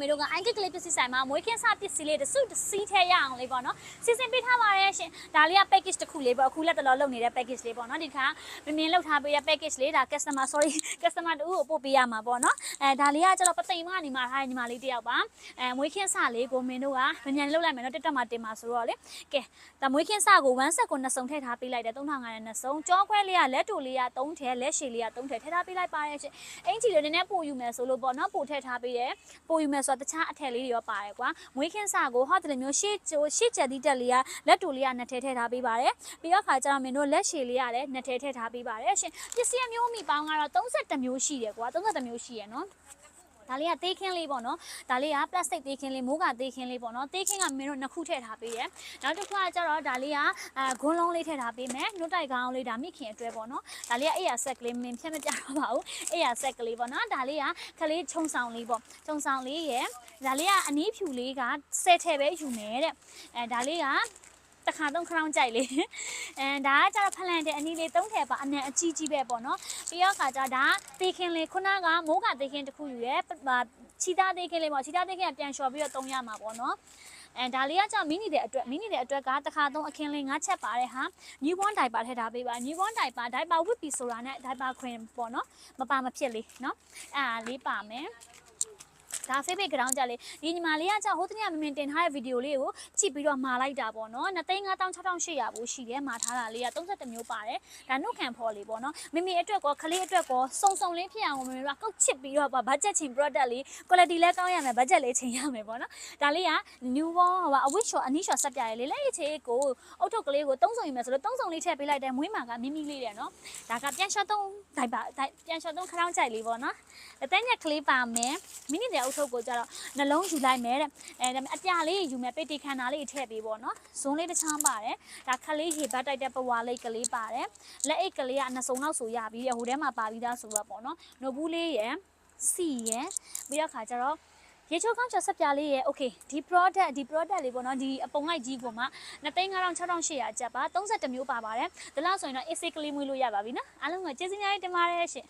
မေတို့က IK ကလေးပစ္စည်းဆိုင်မှာမွေးခင်းစားပစ္စည်းလေးတစ်စုတစ်စီးထဲရအောင်လေးပေါ့နော်စီစဉ်ပေးထားပါတယ်ရှင်ဒါလေးက package တစ်ခုလေးပေါ့အခုလက်တလောလုပ်နေတဲ့ package လေးပေါ့နော်ဒီခါမမြင်လောက်ထားပေးတဲ့ package လေးဒါ customer sorry customer တူကိုပို့ပေးရမှာပေါ့နော်အဲဒါလေးကကျတော့ပသိမ်မကနေမှာထားတဲ့ညီမလေးတယောက်ပါအဲမွေးခင်းစားလေးကိုမင်းတို့ကမမြန်လောက်လိုက်မယ်နော်တက်တက်မှာတင်မှာဆိုတော့လေကဲဒါမွေးခင်းစားကို1ဆက်ကိုနှစ်စုံထည့်ထားပေးလိုက်တယ်3500နဲ့နှစ်စုံကြောခွဲလေးကလက်တူလေးက3ထဲလက်ရှည်လေးက3ထဲထည့်ထားပေးလိုက်ပါတယ်ရှင်အင်ချီလေးနည်းနည်းပို့ယူမယ်ဆိုလို့ပေါ့နော်ပို့ထည့်ထားပေးတယ်ပို့ယူမယ်ဆိုတော့တခြားအထည်လေးတွေရောပါတယ်ကွာမွေးခင်းစားကိုဟောတယ်မျိုးရှေ့ရှေ့ချက်သီးတက်လေးကလက်တူလေးကနှစ်ထဲထည့်ထားပေးပါတယ်ပြီးတော့ခါကျတော့မင်းတို့လက်ရှည်လေးကလည်းနှစ်ထဲထည့်ထားပေးပါတယ်ရှင်ပစ္စည်းအမျိုးအမိပေါင်းကတော့32မျိုးရှိတယ်ကွာ32မျိုးရှိရယ်နော် ဒါလေးကသေးခင်းလေးပေါ့နော်ဒါလေးက plastic သေးခင်းလေးမိုးကသေးခင်းလေးပေါ့နော်သေးခင်းကမင်းတို့နှစ်ခုထည့်ထားပေးတယ်နောက်တစ်ခုကကျတော့ဒါလေးကအဲဂွန်းလုံးလေးထည့်ထားပေးမယ်နှုတ်တိုက်ကောင်းလေးဒါမိခင်အတွဲပေါ့နော်ဒါလေးကအိယာဆက်ကလေးမင်းဖြတ်မပြတော့ပါဘူးအိယာဆက်ကလေးပေါ့နော်ဒါလေးကခလေးခြုံဆောင်လေးပေါ့ခြုံဆောင်လေးရယ်ဒါလေးကအနီးဖြူလေးက10ထည့်ပဲယူမယ်တဲ့အဲဒါလေးက တခါတော့ခရောင်းကြိုက်လေအဲဒါကကျတော့ဖလန်တဲ့အနီးလေးသုံးထည့်ပါအနံအကြီးကြီးပဲပေါ့နော်ပြီးတော့ခါကျဒါသေခင်လေးခုနကမိုးကသေခင်တစ်ခုယူရဲချီသားသေခင်လေးပေါ့ချီသားသေခင်ကပြန်လျှော်ပြီးတော့သုံးရမှာပေါ့နော်အဲဒါလေးကကြောင့်မီနီတဲ့အတွက်မီနီတဲ့အတွက်ကတခါသုံးအခင်းလေး၅ချက်ပါတယ်ဟာ newborn diaper ထည့်ထားပေးပါ newborn diaper diaper ဝတ်ပြီဆိုတာနဲ့ diaper ခွင်ပေါ့နော်မပါမဖြစ်လေးနော်အဲဒါလေးပါမယ် ဒါ favorite ground ကြလေဒီညီမလေးကကြောင့်ဟိုတနေ့မမင်တင်ထားတဲ့ဗီဒီယိုလေးကိုကြည့်ပြီးတော့မှာလိုက်တာပေါ့နော်2,5800ဘူးရှိတယ်မှာထားတာလေးက32မျိုးပါတယ်ဒါနှုတ်ခံဖော်လေးပေါ့နော်မိမိအတွက်ကောခလေးအတွက်ကောစုံစုံလေးဖြစ်အောင်မိမိတို့ကကောက်ချစ်ပြီးတော့ဘတ်ဂျက်ချင်း product လေး quality လည်းကောင်းရမယ်ဘတ်ဂျက်လေးချိန်ရမယ်ပေါ့နော်ဒါလေးက new born ဟိုပါအဝတ် short အနီး short ဆက်ပြရလေးလက်ရချေကိုအုတ်ထုတ်ကလေးကိုသုံးစုံယူမယ်ဆိုတော့သုံးစုံလေးထည့်ပေးလိုက်တယ်မွေးမာကမိမိလေးတယ်နော်ဒါကပြန် short သုံးဒိုက်ပါပြန် short သုံးခရောင်းကြိုက်လေးပေါ့နော်အသက်ညက်ကလေးပါမယ်မိနစ်တဲ့အုတ်ထုတ်ကိုကျတော့နှလုံးယူလိုက်မယ်တဲ့အဲဒါပေမဲ့အပြာလေးယူမယ်ပေတီခန္ဓာလေးထည့်ပေးပေါ့နော်ဇွန်းလေးတစ်ချမ်းပါတယ်ဒါခလေးရေဘတ်တိုက်တဲ့ပဝါလေးကလေးပါတယ်လက်အိတ်ကလေးကနှစ်စုံလောက်ဆိုရပြီးတဲ့ဟိုထဲမှာပါပြီးသားဆိုတော့ပေါ့နော်နှုတ်ဘူးလေးရယ်စီရယ်ပြီးတော့ခါကျတော့ရေချိုးကောင်းချက်ဆက်ပြလေးရဲ့ okay ဒီ product ဒီ product လေးပေါ့နော်ဒီအပုံလိုက်ကြီးကိုမှ2,5800ကျပ်ပါ32မျိုးပါပါတယ်ဒါလားဆိုရင်တော့ AC ကလေးမွေးလို့ရပါပြီနော်အားလုံးကကျေးဇူးများတင်ပါတယ်ရှင်